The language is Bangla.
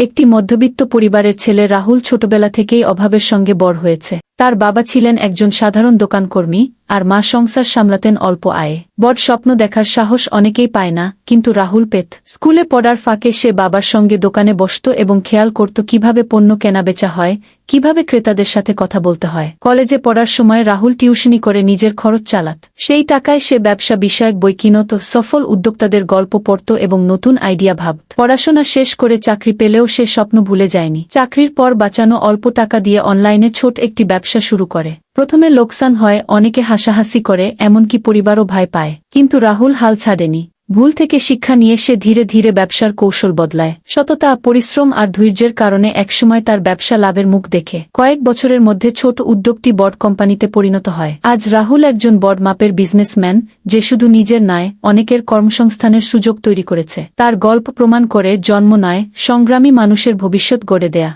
একটি মধ্যবিত্ত পরিবারের ছেলে রাহুল ছোটবেলা থেকেই অভাবের সঙ্গে বড় হয়েছে। তার বাবা ছিলেন একজন সাধারণ দোকানকর্মী আর মা সংসার সামলাতেন অল্প আয়ে। বড় স্বপ্ন দেখার সাহস অনেকেই পায় না, কিন্তু রাহুল পেত। স্কুলে পড়ার ফাঁকে সে বাবার সঙ্গে দোকানে বসত এবং খেয়াল করত কীভাবে পণ্য কেনাবেচা হয়, কীভাবে ক্রেতাদের সাথে কথা বলতে হয়। কলেজে পড়ার সময় রাহুল টিউশনি করে নিজের খরচ চালাত। সেই টাকায় সে ব্যবসা বিষয়ক বই কিনত, সফল উদ্যোক্তাদের গল্প পড়ত এবং নতুন আইডিয়া ভাবত। পড়াশোনা শেষ করে চাকরি পেলেও সে স্বপ্ন ভুলে যায়নি। চাকরির পর বাঁচানো অল্প টাকা দিয়ে অনলাইনে ছোট একটি ব্যবসা শুরু করে। প্রথমে লোকসান হয় অনেকে হাসাহাসি করে, এমনকি পরিবারও ভয় পায়। কিন্তু রাহুল হাল ছাড়েনি। ভুল থেকে শিক্ষা নিয়ে সে ধীরে ধীরে ব্যবসার কৌশল বদলায়। সততা, পরিশ্রম আর ধৈর্যের কারণে একসময় তার ব্যবসা লাভের মুখ দেখে। কয়েক বছরের মধ্যে ছোট উদ্যোগটি বড় কোম্পানিতে পরিণত হয়। আজ রাহুল একজন বড় মাপের বিজনেসম্যান, যে শুধু নিজের নয়, অনেকের কর্মসংস্থানের সুযোগ তৈরি করেছে। তার গল্প প্রমাণ করে জন্ম নয় সংগ্রামী মানুষের ভবিষ্যৎ গড়ে দেয়া।